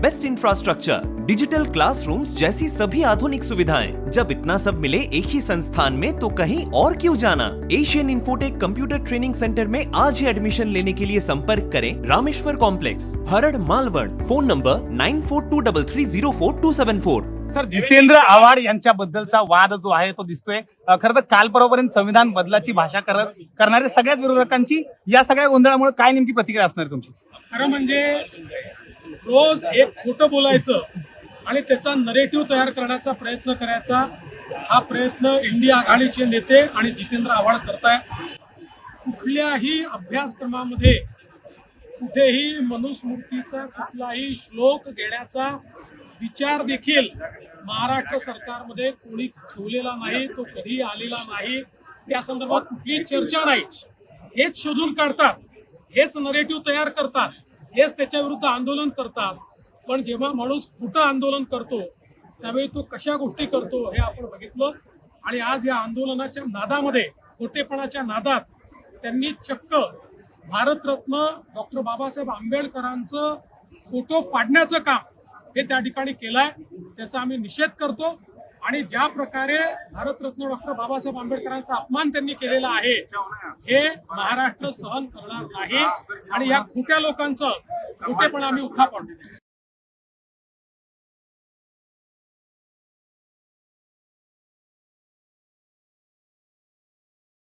best infrastructure digital classrooms जैसी सभी आधुनिक सुविधाएं। जब इतना सब मिले एक ही संस्थान में तो कहीं और क्यों जाना? Asian Infotech computer training centre में आज ही एडमिशन लेने के लिए संपर्क करें Rameshwar complex Harad Malwad phone number nine four two double three zero four two seven four sir Jitendra Awhad यांच्याबद्दलचा वाद जो आहे तो दिसतोय. खरं तर काल परवापर्यंत संविधान बदलाची भाषा करत करणाऱ्या सगळ्याच विरोधकांची या सगळ्या गोंधळामुळे काय नेमकी प्रतिक्रिया असणार तुमची? खरं म्हणजे रोज एक खोटं बोलायचं आणि त्याचा नरेटिव्ह तयार करण्याचा प्रयत्न करायचा हा प्रयत्न इंडिया आघाडीचे नेते आणि जितेंद्र आव्हाड करताय. कुठल्याही अभ्यासक्रमामध्ये कुठेही मनुस्मृतीचा कुठलाही श्लोक घेण्याचा विचार देखील महाराष्ट्र सरकारमध्ये कोणी ठेवलेला नाही तो कधी आलेला नाही. त्या संदर्भात कुठलीही चर्चा नाही. हेच शोधून काढतात. हेच नरेटिव्ह तयार करतात. हेच त्याच्या विरुद्ध आंदोलन करतात. पण जेव्हा माणूस खोटं आंदोलन करतो त्यावेळी तो कशा गोष्टी करतो हे आपण बघितलं. आणि आज या आंदोलनाच्या नादामध्ये खोटेपणाच्या नादात त्यांनी चक्क भारतरत्न डॉक्टर बाबासाहेब आंबेडकरांचं फोटो फाडण्याचं काम हे त्या ठिकाणी केलंय. त्याचा आम्ही निषेध करतो. आणि ज्या प्रकारे भारतरत्न डॉक्टर बाबासाहेब आंबेडकरांचा अपमान त्यांनी केलेला आहे हे महाराष्ट्र सहन करणार नाही. आणि या खोट्या लोकांचं खोटेपण आम्ही उठापण